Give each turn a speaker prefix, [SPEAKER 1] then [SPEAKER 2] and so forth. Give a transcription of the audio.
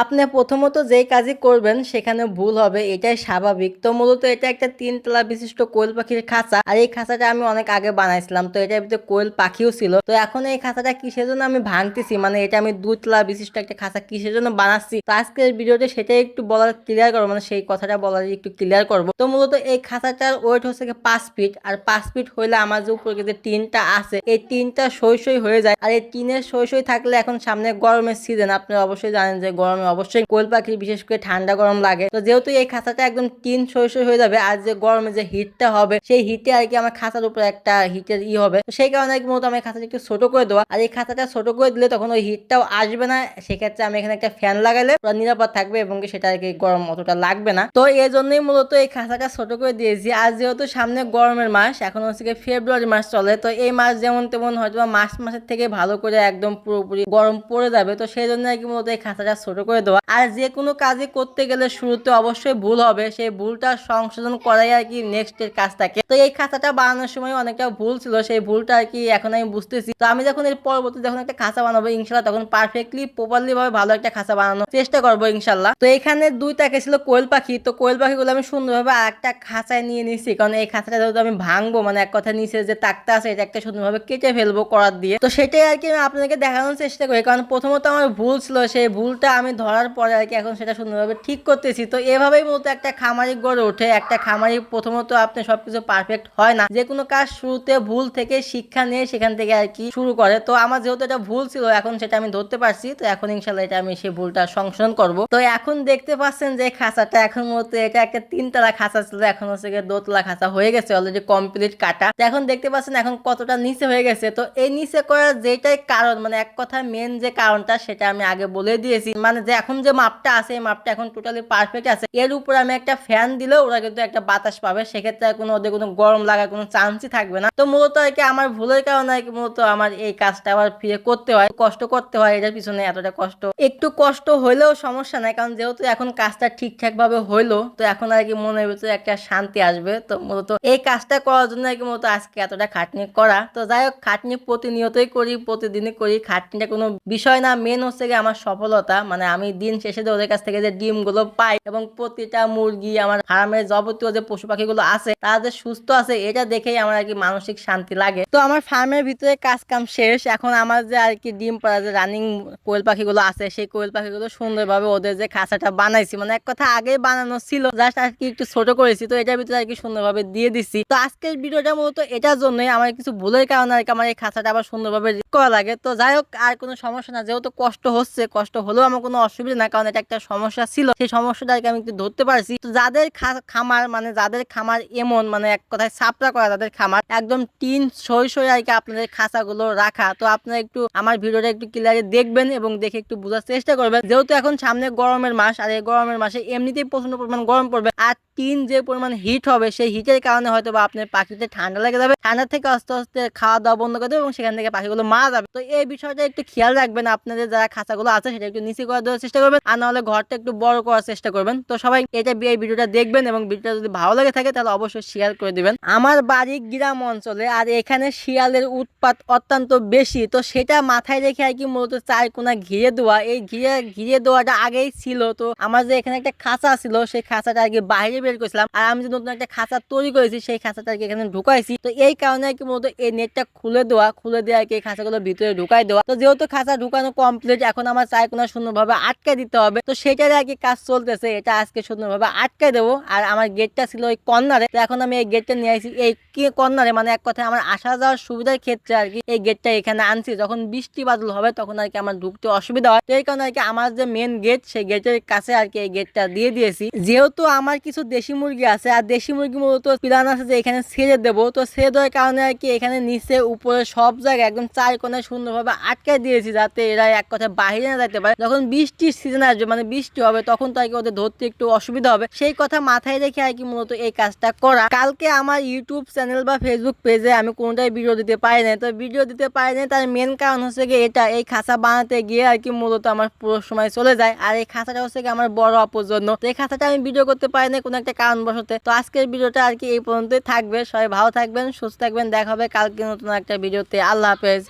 [SPEAKER 1] আপনি প্রথমত যেই কাজই করবেন, সেখানে ভুল হবে, এটাই স্বাভাবিক। তো মূলত এটা একটা তিনতলা বিশিষ্ট কোয়েল পাখির খাঁচা, আর এই খাঁচাটা আমি অনেক আগে বানাইছিলাম, তো এটার ভিতরে কোয়েল পাখিও ছিল। তো এখন এই খাঁচাটা কিসের জন্য আমি ভাঙতেছি? মানে এটা আমি দুতলা বিশিষ্ট একটা খাঁচা কিসের জন্য বানাচ্ছি? তো আজকের ভিডিওতে সেটাই একটু বলার ক্লিয়ার করব মানে সেই কথাটা বলার একটু ক্লিয়ার করব। তো মূলত এই খাঁচাটার ওয়েট হচ্ছে গিয়ে পাঁচ ফিট আর পাঁচ ফিট হইলে আমার যে উপরে যে টিনটা আছে, এই টিনটা সই সই হয়ে যায়। আর এই টিনের সই সই থাকলে এখন সামনে গরমের সিজন আপনি অবশ্যই জানেন যে গরমে অবশ্যই কোয়েল পাখির বিশেষ করে ঠান্ডা গরম লাগে। তো যেহেতু এই খাঁচাটা একদম টিন সই সই হয়ে যাবে, আর যে গরমে যে হিটটা হবে, সেই হিটে আর কি আমার খাঁচার উপরে একটা হিটের ই হবে। তো সেই কারণে আর কি মূলত আমি খাঁচাটা একটু ছোট করে দেওয়া আর এই খাঁচাটা ছোট করে দিলে তখন ওই হিটটাও আসবে না। সেক্ষেত্রে আমি এখানে একটা ফ্যান লাগালে পুরো নিরাপদ থাকবে এবং সেটা আর কি গরম অতটা লাগবে না। তো এই জন্যই মূলত এই খাঁচাটা ছোট করে দিয়েছি। আর যেহেতু সামনে গরমের মাস, এখন হচ্ছে গিয়ে ফেব্রুয়ারি মাস চলে, তো এই মাস যেমন তেমন হয়তো মাস মাসের থেকে ভালো করে একদম পুরোপুরি গরম পড়ে যাবে। তো সেই জন্য আর কি মূলত এই খাঁচাটা ছোট করে দেওয়া। আর যে কোনো কাজই করতে গেলে শুরুতে অবশ্যই ভুল হবে। সেই ভুলটা সংশোধন করাই আর কি নেক্সট এর কাজ থাকে। তো এই খাঁচাটা বানানোর সময় অনেকটা ভুল ছিল। সেই ভুলটা আর কি এখন আমি বুঝতেছি। তো আমি যখন এর পরবর্তী যখন একটা খাঁচা বানাবো ইনশাল্লাহ তখন পারফেক্টলি প্রপারলি ভাবে ভালো একটা খাঁচা বানানোর চেষ্টা করব ইনশাল্লাহ তো এখানে দুই তাকে ছিল কোয়েল পাখি। তো কোয়েল পাখিগুলো আমি সুন্দরভাবে আর একটা খাঁচায় নিয়ে নিয়েছি কারণ এই খাঁচাটা যেহেতু আমি ভাঙবো মানে এক কথা নিচে যে তাকটা আছে, এটা একটা সুন্দরভাবে কেটে ফেলব করার দিয়ে। তো সেটাই আর কি আমি আপনাদেরকে দেখানোর চেষ্টা করি। কারণ প্রথমত আমার ভুল ছিল। সেই ভুলটা আমি ধরার পরে আর কি এখন সেটা সুন্দরভাবে ঠিক করতেছি। তো এভাবেই মূলত একটা খামারি গড়ে ওঠে। একটা খামারি প্রথমত আপনি সবকিছু পারফেক্ট হয় না। যে কোনো কাজ শুরুতে ভুল থেকে শিক্ষা নিয়ে সেখান থেকে আর কি শুরু করে। তো আমার যেহেতু এটা ভুল ছিল, এখন সেটা আমি ধরতে পারছি। তো এখন ইনশাল্লাহ এটা আমি সেই ভুলটা সংশোধন করব। তো এখন দেখতে পাচ্ছেন যে খাঁচাটা এখন মূলত এটা একটা তিনতলা খাঁচা ছিল। এখন হচ্ছে দোতলা খাঁচা হয়ে গেছে অলরেডি কমপ্লিট কাটা। এখন দেখতে পাচ্ছেন এখন কতটা নিচে হয়ে গেছে। তো এই নিচে করার যেটাই কারণ মানে এক কথা মেন যে কারণটা, সেটা আমি আগে বলে দিয়েছি। মানে যে এখন যে মাপটা আছে, এই মাপটা এখন টোটালি পারফেক্ট আছে। এর উপর আমি একটা ফ্যান দিলেও ওরা কিন্তু একটা বাতাস পাবে। সেক্ষেত্রে কোনো ওদের কোনো গরম লাগার কোনো চান্সই থাকবে না। তো মূলত আর কি আমার ভুলের কারণে আর কি মূলত আমার এই কাজটা আবার ফিরে করতে হয়। কষ্ট করতে হয়, এটার পিছনে এতটা কষ্ট। একটু কষ্ট হইলেও সমস্যা নাই, কারণ যেহেতু এখন কাজটা ঠিকঠাক ভাবে হইল, তো এখন আর কি মনের ভিতরে একটা শান্তি আসবে। তো মূলত এই কাজটা করার জন্য আর কি মূলত আজকে এতটা খাটনি করা। তো যাই হোক, খাটনি প্রতিনিয়তই করি, প্রতিদিনই করি। খাটনিটা কোনো বিষয় না মেন হচ্ছে গিয়ে আমার সফলতা। মানে আমি দিন শেষে যে ওদের কাছ থেকে যে ডিমগুলো পাই এবং প্রতিটা মুরগি, আমার ফার্মের যাবতীয় যে পশু পাখিগুলো আছে, তারা যে সুস্থ আছে, এটা দেখেই আমার আর কি মানসিক শান্তি লাগে। তো আমার ফার্মের ভিতরে কাজ কাম শেষ। এখন আমার যে আর কি ডিম পাড়া যে রানিং কোয়েল পাখিগুলো আছে, সেই কোয়েল পাখিগুলো সুন্দরভাবে ওদের যে খাঁচাটা বানাইছি। মানে এক কথা আগে বানানো ছিল, জাস্ট আর কি একটু ছোট করেছি, তো এটার ভিতরে আর কি সুন্দরভাবে দিয়ে দিচ্ছি তো আজকের ভিডিওটা মূলত এটার জন্যই, আমার কিছু ভুলের কারণে আর কি আমার এই খাঁচাটা আবার সুন্দরভাবে করা লাগে। তো যাই হোক, আর কোনো সমস্যা না, যেহেতু কষ্ট হচ্ছে, কষ্ট হলেও আমার কোনো অসুবিধা না কারণ এটা একটা সমস্যা ছিল। সেই সমস্যাটা আর কি আমি একটু ধরতে পারছি। তো যাদের খামার মানে যাদের খামার এমন মানে এক কথায় সাপড়া করা যাদের খামার, একদম টিন সই সই আর কি আপনাদের খাঁচাগুলো রাখা। তো আপনারা একটু আমার ভিডিওটা একটু ক্লিয়ারে দেখবেন এবং দেখে একটু বোঝার চেষ্টা করবেন। যেহেতু এখন সামনে গরমের মাস, আর এই গরমের মাসে এমনিতেই প্রচণ্ড পরিমাণ গরম পড়বে, আর টিন যে পরিমাণ হিট হবে, সেই হিটের কারণে হয়তো বা আপনার পাখিতে ঠান্ডা লেগে যাবে। ঠান্ডা থেকে আস্তে আস্তে খাওয়া দাওয়া বন্ধ করে দেবে এবং সেখান থেকে পাখিগুলো মারা যাবে। তো এই বিষয়টা একটু খেয়াল রাখবেন, আপনাদের যারা খাঁচাগুলো আছে, সেটা একটু নিচে করে দেওয়ার চেষ্টা করবেন, আর নাহলে ঘরটা একটু বড় করার চেষ্টা করবেন। তো সবাই এটা এই ভিডিওটা দেখবেন এবং ভিডিওটা যদি ভালো লাগে থাকে, তাহলে অবশ্যই শেয়ার করে দিবেন। আমার বাড়ি গ্রাম অঞ্চলে, আর এখানে শিয়ালের উৎপাত অত্যন্ত বেশি, তো সেটা মাথায় রেখে আর কি মূলত চার কোনা ঘিরে দেওয়া। এই ঘিরে ঘিরে দেওয়াটা আগেই ছিল, তো আমার যে এখানে একটা খাঁচা ছিল, সেই খাঁচাটা আর কি বাইরে বের করেছিলাম, আর আমি যে নতুন একটা খাঁচা তৈরি করেছি, সেই খাঁচাটা আর কি এখানে ঢুকাইছি। তো এই কারণে আর কি মূলত এই নেটটা খুলে দেওয়া, খুলে দিয়ে আর কি খাঁচাগুলো ভিতরে ঢুকাই দেওয়া। তো যেহেতু খাঁচা ঢুকানো কমপ্লিট এখন আমার চার কোনা সুন্দরভাবে আটকে দিতে হবে। তো সেটার আর কি কাজ চলতেছে, এটা আজকে সুন্দরভাবে আটকে দেবো। আর আমার গেটটা ছিল ওই কর্নারে। তো এখন আমি এই গেটটা নিয়ে আসি। এই কর্নারে? মানে এক কথায় আমার আসা যাওয়ার সুবিধার ক্ষেত্রে আর কি এই গেটটা এখানে আনছি। যখন বৃষ্টি বাদল হবে তখন আর কি আমার ঢুকতে অসুবিধা হয়। তো এই কারণে আর কি আমার যে মেন গেট সেই গেটের কাছে আর কি এই গেটটা দিয়ে দিয়েছি। যেহেতু আমার কিছু দেশি মুরগি আছে, আর দেশি মুরগি মূলত প্লান আছে যে এখানে ছেড়ে দেবো। তো ছেড়ে দেওয়ার কারণে আর কি এখানে নিচে, উপরে সব জায়গায় একদম চার কোণে সুন্দরভাবে আটকে দিয়েছি যাতে এরা এক কথায় বাইরে না যেতে পারে। যখন বৃষ্টির সিজন আসবে মানে বৃষ্টি হবে, তখন তো আর কি ওদের ধরতে একটু অসুবিধা হবে। সেই কথা মাথায় রেখে আর কি মূলত এই কাজটা করা। কালকে আমার ইউটিউব চ্যানেল বা ফেসবুক পেজে আমি কোনটাই ভিডিও দিতে পারি না তো ভিডিও দিতে পারি না তার মেন কারণ হচ্ছে কি এটা, এই খাঁচা বানাতে গিয়ে আর কি মূলত আমার পুরো সময় চলে যায়। আর এই খাঁচাটা হচ্ছে কি আমার বড় অপর জন্য তো এই খাঁচাটা আমি ভিডিও করতে পারি না কোনো একটা কারণবশতে। তো আজকের ভিডিওটা আর কি এই পর্যন্তই থাকবে। সবাই ভালো থাকবেন, সুস্থ থাকবেন। দেখা হবে কালকে নতুন একটা ভিডিওতে আল্লাহ হাফেজ।